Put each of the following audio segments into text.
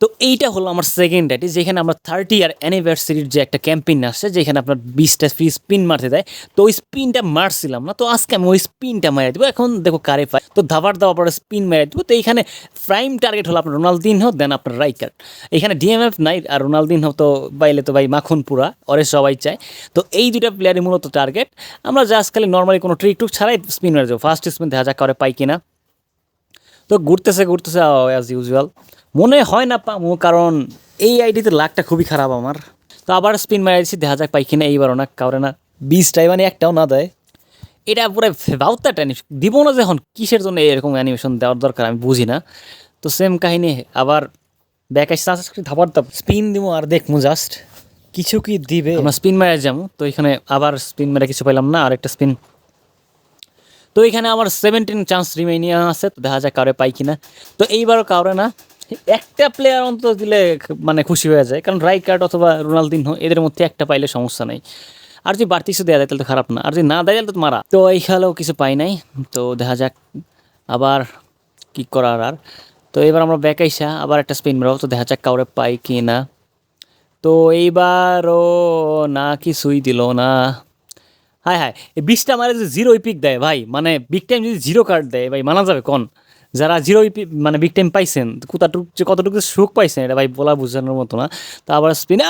তো এইটা হলো আমার সেকেন্ড আইডি যেখানে আমরা থার্টি ইয়ার অ্যানিভার্সারির যে একটা ক্যাম্পেইন আসছে, যেখানে আপনার বিশটা ফ্রি স্পিন মারতে দেয়, তো ওই স্পিনটা মারছিলাম না, তো আজকে আমি ওই স্পিনটা মেরে দেবো, এখন দেখো কারে পাই তো ধাবার দাবার পরে স্পিন মেরে দেবো, তো এইখানে প্রাইম টার্গেট হলো আপনার রোনালদিন হোক দেন আপনার রাইকার এখানে ডিএমএফ নাই, আর রোনালদিন হোক তো বাইলে তো ভাই মাখন পুরা ওরে সবাই চায়। তো এই দুটা প্লেয়ারই মূলত টার্গেট আমরা জাস্ট খালি নর্মালি কোনো ট্রিক টুক ছাড়াই স্পিন মেরে দেবো ফার্স্ট স্পিন দেখা যাক করে পাই কিনা। তো ঘুরতেছে ঘুরতেছে অ্যাজ ইউজুয়াল মনে হয় না পামো, কারণ এই আইডিতে লাকটা খুবই খারাপ আমার। তো আবার স্পিন মারাইছি দেখা যাক পাই কিনা এইবারও না, কাউরে না। বিশটাই মানে একটাও না দেয়। এটা পুরো বাউতার অ্যানিমেশন দিব না যখন কিসের জন্য এরকম অ্যানিমেশন দেওয়ার দরকার, আমি বুঝি না। তো সেম কাহিনী, আবার ব্যাক আসছে আস্তে ধাপার দাপ স্পিন দিব আর দেখব জাস্ট কিছু কি দিবে? আমরা স্পিন মারা যাব, তো এখানে আবার স্পিন মেরে কিছু পাইলাম না আর একটা স্পিন তো এখানে আমার সেভেন্টিন চান্স রিমেনিয়া আছে, তো দেখা যাক কাউরে পাই কিনা। তো এইবারও কাউরে না একটা প্লেয়ার অন্তত দিলে মানে খুশি হয়ে যায়। কারণ রাই কার্ড অথবা রোনালদিনহো এদের মধ্যে একটা পাইলে সমস্যা নেই। আর যদি বাড়তি কিছু দেওয়া যায় তাহলে তো খারাপ না। আর যদি না দেয় তাহলে তো মারা। তো এই খেলাও কিছু পাই নাই। তো দেখা যাক আবার কি করার আর। তো এবার আমরা ব্যাক আইসা, আবার একটা স্পিন মারবো। তো দেখা যাক কাউরে পাই কি না। তো এইবারও না কিছুই দিল না। হায় হায়, এই বিশটা মারে যদি জিরো পিক দেয় ভাই মানে বিগ টাইম যদি জিরো কার্ড দেয়, ভাই, মানা যাবে কোন? যারা জিরো মানে বিগ টাইম পাইছেন, কতটুকু, যে কতটুকু সুখ পাইছেন, এটা ভাই বলা বোঝানোর মতো না। তো আবার spin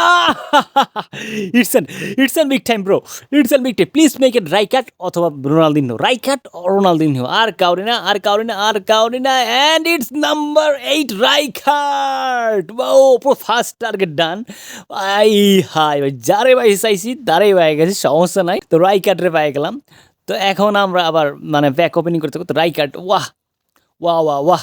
it's an it's an big time bro it's an big time please make it রাইকাট অথবা রোনালদিনো রাইকাট রোনালদিনো আর কাউরি না, আর কাউরি না, আর কাউরি না। অ্যান্ড ইটস নাম্বার এইট রাইকাট ও পুরো ফার্স্ট টার্গেট ডান আই হাই ভাই, যারে ভাই চাইছি তারাই পাই গেছি, সমস্যা নাই। তো রাইকাটরে পাই গেলাম। তো এখন আমরা আবার মানে ব্যাক ওপেনিং করতে করতে রাইকাট ওয়াহ! ওয়াহ ওয়াহ ওয়াহ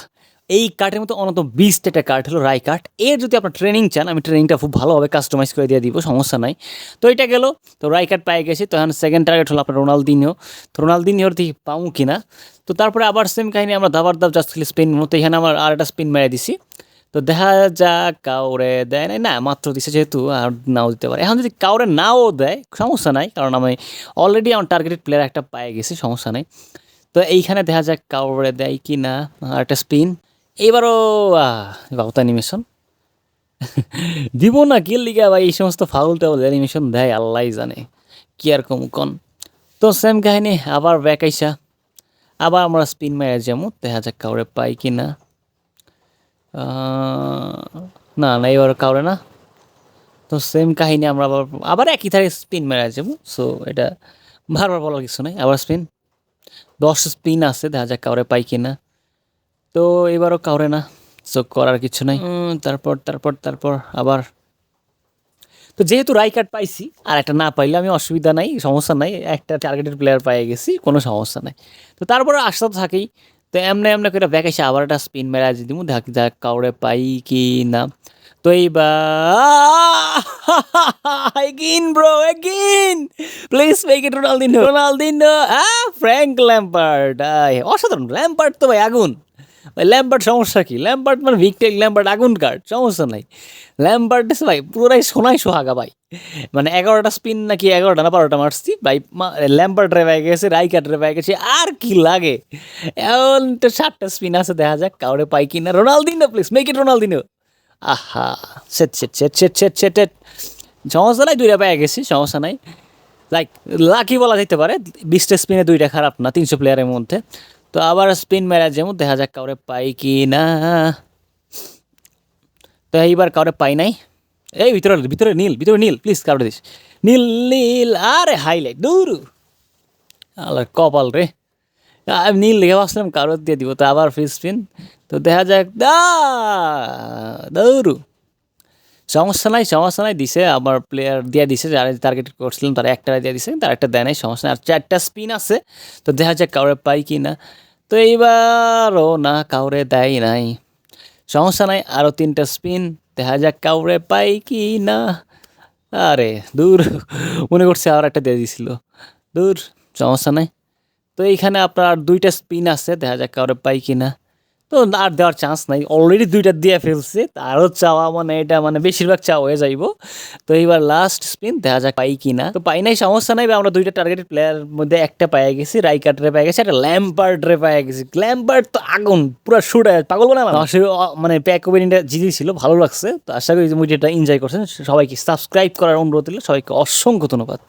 এই কার্ডের মতো অনত বিশটা একটা কার্ড হলো রাই কার্ড। এর যদি আপনার ট্রেনিং চান, আমি ট্রেনিংটা খুব ভালোভাবে কাস্টমাইজ করে দিয়ে দিব, সমস্যা নাই। তো এটা গেল, তো রাই কার্ড পাই গেছি, তো এখন সেকেন্ড টার্গেট হলো আপনার রোনালদিনিও। তো রোনালদিনিওর দিকে পাবো কিনা? তো তারপরে আবার সেম কাহিনী, আমরা দাবার দাব জাস্ট খালি স্পিন মতো, এখানে আমার আর একটা স্পিন মেরে দিছি। তো দেখা যাক কাউরে দেয় নাই। না, মাত্র দিছে যেহেতু, আর নাও দিতে পারে। এখন যদি কাউরে নাও দেয়, সমস্যা নাই, কারণ আমি অলরেডি আমার টার্গেটেড প্লেয়ার একটা পাই গেছি, সমস্যা নাই। তো এইখানে দেখা যাক কাউরে দেয় কি না একটা স্পিন এইবারও বাবতা অ্যানিমেশন দিব না কি লিগা ভাই এই সমস্ত ফাউল টাউল অ্যানিমেশন দেয়, আল্লাহ জানে। কি আর কম কন। তো সেম কাহিনী, আবার ব্যাক আইসা। আবার আমরা স্পিন মেরে যাব দেখা যাক কাউরে পাই কি না না না এবার কাউরে না। তো সেম কাহিনী আমরা আবার আবার একই ধারে স্পিন মেরে যাব সো এটা বারবার বলার কিছু নাই। আবার স্পিন দশ স্পিন আছে দেখা যাক কাউরে পাই কিনা। তো এবারও কাউরে না সো করার কিছু নাই। তারপর তারপর তারপর আবার। তো যেহেতু রাই কার্ড পাইছি আর একটা না পাইলে আমি অসুবিধা নাই সমস্যা নাই একটা টার্গেটেড প্লেয়ার পাই গেছি কোনো সমস্যা নাই। তো তারপরে আশা তো থাকেই তো এমনি এমনি করে ব্যাক এসে আবার একটা স্পিন মেরে যদি দিব দেখ দেখ কাউরে পাই কি না তো এইবার again bro again! Please make it Ronaldinho Ronaldinho হ্যাঁ! ফ্র্যাঙ্ক ল্যাম্পার্ড অসাধারণ। ল্যাম্পার্ড তো ভাই আগুন। ভাই ল্যাম্পার্ড সমস্যা কি? ল্যাম্পার্ড মানে ভিক্টেক ল্যাম্পার্ড আগুন কার্ড, সমস্যা নাই। ল্যাম্পার্ড ভাই, পুরাই সোনাই সোহাগা ভাই। মানে এগারোটা স্পিন নাকি এগারোটা না বারোটা মারছি, ভাই ল্যাম্পার্ড রে পাই গেছে রাইকার রে পাই গেছে, আর কি লাগে? এমন তো সাতটা স্পিন আছে, দেখা যাক কাউরে পাই কিনা। Ronaldinho please make it Ronaldinho. আহা set set set set set set set সমস্যা নাই, দুইটা পেয়ে গেছি, সমস্যা নাই। লাইক লাকি বলা যেতে পারে বিশটা স্পিনে দুইটা খারাপ না, তিনশো প্লেয়ারের মধ্যে। তো আবার স্পিন মেরা যেমন দেখা যাক কাউরে পাই কি না। তো এইবার কাউরে পাই নাই। এই ভিতরে ভিতরে নীল ভিতরে নীল প্লিজ কাউরে দিস। নীল নীল, আরে হাইলাইট দূর। আল্লাহ কপাল রে। আমি নীল লিখে ভাবছিলাম কারও দিয়ে দিব, তো আবার ফ্রি স্পিন তো দেখা যাক, দা, দৌড়ু। সমস্যা নাই সমস্যা নাই, দিছে, আমার প্লেয়ার দিয়ে দিছে, যারা টার্গেট করছিলাম, তারা একটা দিয়ে দিছে, তার একটা দেয় নাই, সমস্যা নাই। আর চারটা স্পিন আছে, তো দেখা যাক কাউরে পাই কি না তো এইবারও না, কাউরে দেয় নাই। সমস্যা নাই আরও তিনটা স্পিন দেখা যাক কাউরে পাই কি না আরে, দূর, মনে করছে আর একটা দিয়ে দিছিল। দূর, সমস্যা নাই। তো এইখানে আপনার দুইটা স্পিন আছে, দেখা যাক কাউরে পাই কি না তো আর দেওয়ার চান্স নাই। অলরেডি দুইটা দিয়ে ফেলছে আরও চাওয়া মানে এটা মানে বেশিরভাগ চাওয়া হয়ে যাইব। তো এইবার লাস্ট স্পিন দেখা যাক পাই কি না তো পাই নাই, সমস্যা নাই, আমরা দুইটা টার্গেটেড প্লেয়ার মধ্যে একটা পাইয়া গেছি রাইকার্ডরে পাই গেছি একটা ল্যাম্পার্ডরে পাইয়া গেছি। ল্যাম্পার্ড তো আগুন, পুরো শুট পাগল না আসলে মানে প্যাক ওপেনিংটা জিতে ছিল, ভালো লাগছে। তো আশা করি মুভিটা এনজয় করছেন। সবাইকে সাবস্ক্রাইব করার অনুরোধ দিলে সবাইকে অসংখ্য ধন্যবাদ।